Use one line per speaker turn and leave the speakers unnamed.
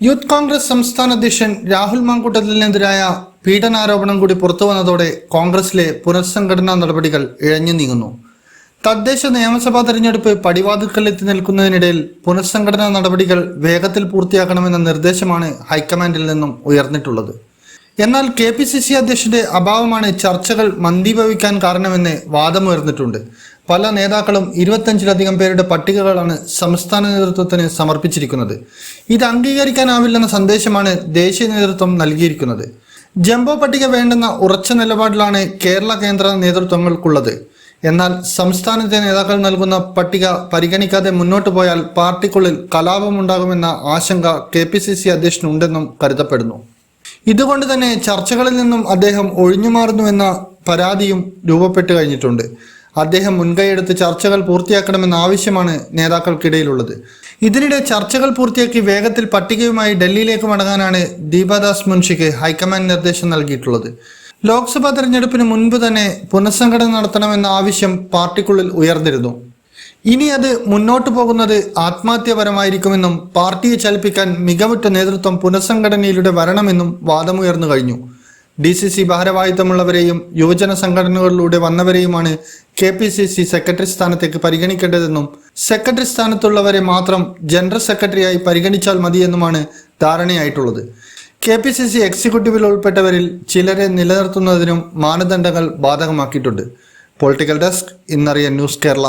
Youth Congress സംസ്ഥാന അധ്യക്ഷൻ രാഹുൽ മാങ്കൂട്ടത്തിനെതിരായ പീഡനാരോപണം കൂടി പുറത്തു വന്നതോടെ കോൺഗ്രസിലെ പുനഃസംഘടനാ നടപടികൾ ഇഴഞ്ഞു നീങ്ങുന്നു. തദ്ദേശ നിയമസഭാ തെരഞ്ഞെടുപ്പ് പടിവാതിക്കലെത്തി നിൽക്കുന്നതിനിടയിൽ പുനഃസംഘടനാ നടപടികൾ വേഗത്തിൽ പൂർത്തിയാക്കണമെന്ന നിർദ്ദേശമാണ് ഹൈക്കമാൻഡിൽ നിന്നും ഉയർന്നിട്ടുള്ളത്. എന്നാൽ കെ പി സി സി അധ്യക്ഷന്റെ അഭാവമാണ് ചർച്ചകൾ മന്ദീഭവിക്കാൻ കാരണമെന്ന് വാദമുയർന്നിട്ടുണ്ട്. പല നേതാക്കളും ഇരുപത്തഞ്ചിലധികം പേരുടെ പട്ടികകളാണ് സംസ്ഥാന നേതൃത്വത്തിന് സമർപ്പിച്ചിരിക്കുന്നത്. ഇത് അംഗീകരിക്കാനാവില്ലെന്ന സന്ദേശമാണ് ദേശീയ നേതൃത്വം നൽകിയിരിക്കുന്നത്. ജംബോ പട്ടിക വേണ്ടെന്ന ഉറച്ച നിലപാടിലാണ് കേരള കേന്ദ്ര നേതൃത്വങ്ങൾക്കുള്ളത്. എന്നാൽ സംസ്ഥാനത്തെ നേതാക്കൾ നൽകുന്ന പട്ടിക പരിഗണിക്കാതെ മുന്നോട്ട് പോയാൽ പാർട്ടിക്കുള്ളിൽ കലാപമുണ്ടാകുമെന്ന ആശങ്ക കെ പി സി സി അധ്യക്ഷനുണ്ടെന്നും കരുതപ്പെടുന്നു. ഇതുകൊണ്ട് തന്നെ ചർച്ചകളിൽ നിന്നും അദ്ദേഹം ഒഴിഞ്ഞു മാറുന്നുവെന്ന പരാതിയും രൂപപ്പെട്ടു കഴിഞ്ഞിട്ടുണ്ട്. അദ്ദേഹം മുൻകൈയെടുത്ത് ചർച്ചകൾ പൂർത്തിയാക്കണമെന്ന ആവശ്യമാണ് നേതാക്കൾക്കിടയിലുള്ളത്. ഇതിനിടെ ചർച്ചകൾ പൂർത്തിയാക്കി വേഗത്തിൽ പട്ടികയുമായി ഡൽഹിയിലേക്ക് മടങ്ങാനാണ് ദീപാദാസ് മുൻഷിക്ക് ഹൈക്കമാൻഡ് നിർദ്ദേശം നൽകിയിട്ടുള്ളത്. ലോക്സഭാ തെരഞ്ഞെടുപ്പിന് മുൻപ് തന്നെ പുനഃസംഘടന നടത്തണമെന്ന ആവശ്യം പാർട്ടിക്കുള്ളിൽ ഉയർന്നിരുന്നു. ഇനി അത് മുന്നോട്ടു പോകുന്നത് ആത്മഹത്യപരമായിരിക്കുമെന്നും പാർട്ടിയെ ചലിപ്പിക്കാൻ മികവുറ്റ നേതൃത്വം പുനഃസംഘടനയിലൂടെ വരണമെന്നും വാദമുയർന്നു കഴിഞ്ഞു. ഡി സി സി ഭാരവാഹിത്വമുള്ളവരെയും യുവജന സംഘടനകളിലൂടെ വന്നവരെയുമാണ് K P C C secretary സ്ഥാനത്തേക്ക് പരിഗണിക്കേണ്ടതെന്നും സെക്രട്ടറി സ്ഥാനത്തുള്ളവരെ മാത്രം ജനറൽ സെക്രട്ടറിയായി പരിഗണിച്ചാൽ മതിയെന്നുമാണ് ധാരണയായിട്ടുള്ളത്. കെ പി സി സി എക്സിക്യൂട്ടീവിൽ ഉൾപ്പെട്ടവരിൽ ചിലരെ നിലനിർത്തുന്നതിനും മാനദണ്ഡങ്ങൾ ബാധകമാക്കിയിട്ടുണ്ട്. പൊളിറ്റിക്കൽ ഡെസ്ക് ഇന്നറിയ ന്യൂസ് കേരള.